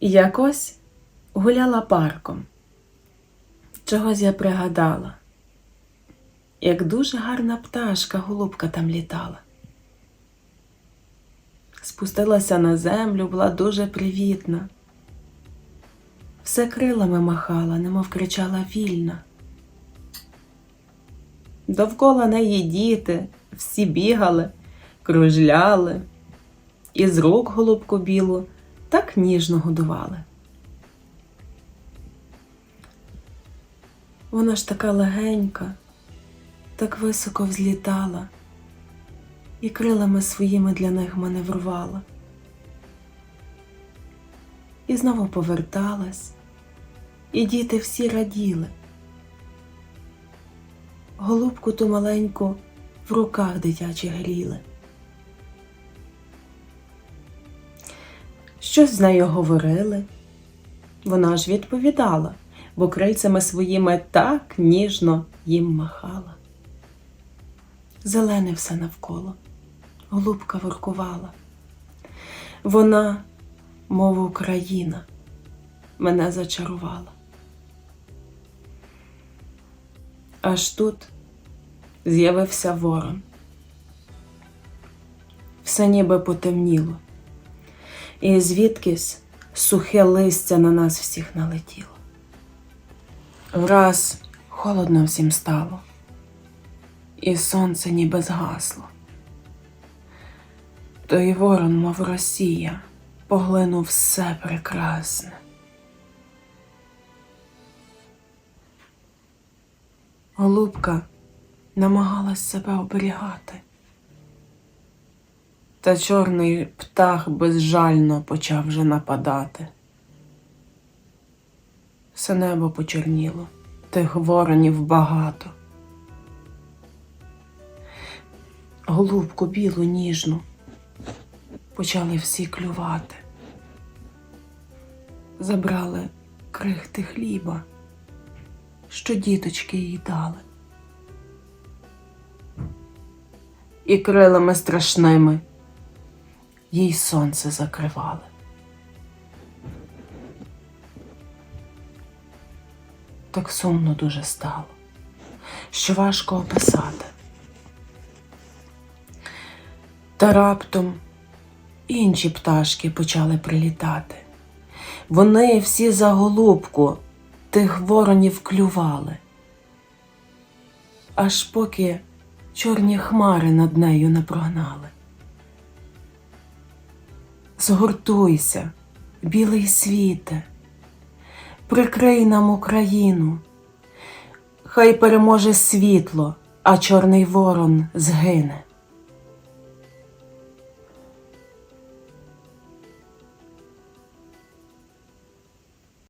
Якось гуляла парком. Чогось я пригадала, як дуже гарна пташка, голубка там літала. Спустилася на землю, була дуже привітна. Все крилами махала, немов кричала вільна. Довкола неї діти, всі бігали, кружляли, і з рук голубку білу так ніжно годували. Вона ж така легенька, так високо взлітала і крилами своїми для них маневрувала. І знову поверталась, і діти всі раділи. Голубку ту маленьку в руках дитячі гріли. Щось з нею говорили. Вона ж відповідала, бо крильцями своїми так ніжно їм махала. Зелене все навколо, голубка воркувала. Вона, мов Україна, мене зачарувала. Аж тут з'явився ворон. Все ніби потемніло, і звідкись сухе листя на нас всіх налетіло. Враз холодно всім стало, і сонце ніби згасло. Той ворон, мов Росія, поглинув все прекрасне. Голубка намагалась себе оберігати. Та чорний птах безжально почав вже нападати. Все небо почорніло, тих воронів багато. Голубку білу ніжну почали всі клювати. Забрали крихти хліба, що діточки їй дали. І крилами страшними їй сонце закривали. Так сумно дуже стало, що важко описати. Та раптом інші пташки почали прилітати. Вони всі за голубку тих воронів клювали, аж поки чорні хмари над нею не прогнали. Згуртуйся, білий світе, прикрий нам Україну, хай переможе світло, а чорний ворон згине.